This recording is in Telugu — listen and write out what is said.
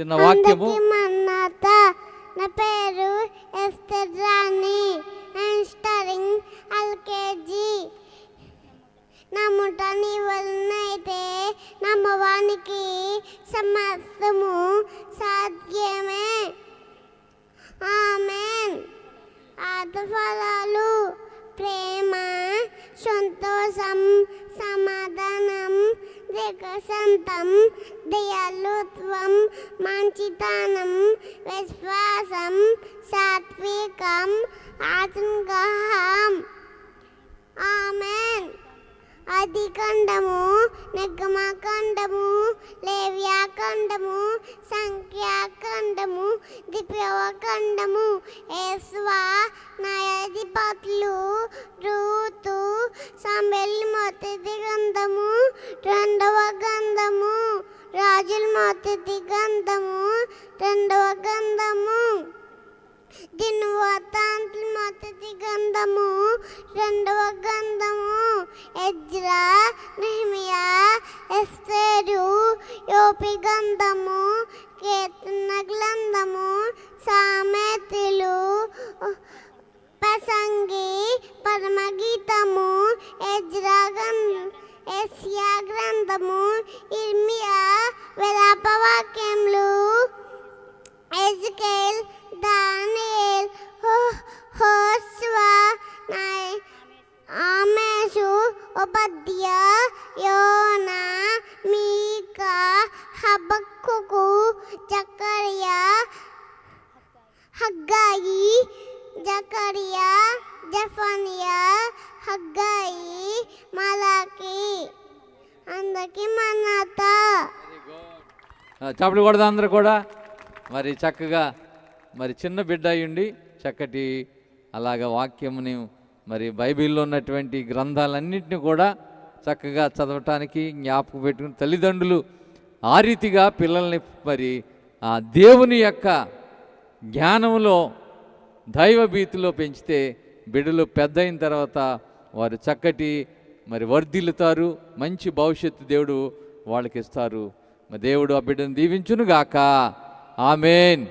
చిన్న వాక్యము. మన్నాత నా పేరు Esther Rani. And studying LKG. నమ్ముట నీ వలనైతే నమ్మవానికి సమస్తము సాధ్యమే. ఆమెన్. ఆత్మఫలాలు ప్రేమ సంతోషం సమాధానం దీర్ఘశాంతం దయాలుత్వం మంచితనం విశ్వాసం సాత్వికం ఆత్మగహం. ఆమెన్. అధికండము నిగమకండము లేవ్యాకండము సంఖ్యాకండము దిప్యవకండము ఏస్వా న్యాయాధిపతులు రూతు సంబెల్ మొదటి గంధము రెండవ గంధము రాజుల మొదటి గంధము రెండవ గంధము. దినవతాంతుల మొదటి గంధము రెండవ గంధము. ఎజ్రా నెహమియా ఎస్తేరు యోపి గంధము కీర్తన గ్రంథము సామెతలు ప్రసంగి పరమగీతము ఎజ్రా గ్రంథం ఎస్యా గ్రంథము ఇర్మియా విలాపవాక్యములు ఎజ్కేల్ దానియేల్ హోస్వా నాయ్ ఆమేషు ఉపద్య యోనా మీకా హబక్కుకు జకరియా హగ్గాయి జకరియా జఫనియా హగ్గాయి ఆ, చప్పట్లు అందరూ కూడా? మరి చక్కగా మరి చిన్న బిడ్డ అయ్యుండి చక్కటి అలాగ వాక్యముని మరి బైబిల్లో ఉన్నటువంటి గ్రంథాలన్నింటినీ కూడా చక్కగా చదవటానికి జ్ఞాపకం పెట్టుకుని తల్లిదండ్రులు ఆ రీతిగా పిల్లల్ని మరి ఆ దేవుని యొక్క జ్ఞానంలో దైవ భీతిలో పెంచితే బిడ్డలు పెద్ద అయిన తర్వాత వారు చక్కటి మరి వర్ధిల్లుతారు మంచి భవిష్యత్తు దేవుడు వాళ్ళకి ఇస్తారు మా దేవుడు ఆ బిడ్డను దీవించునుగాక. ఆమెన్.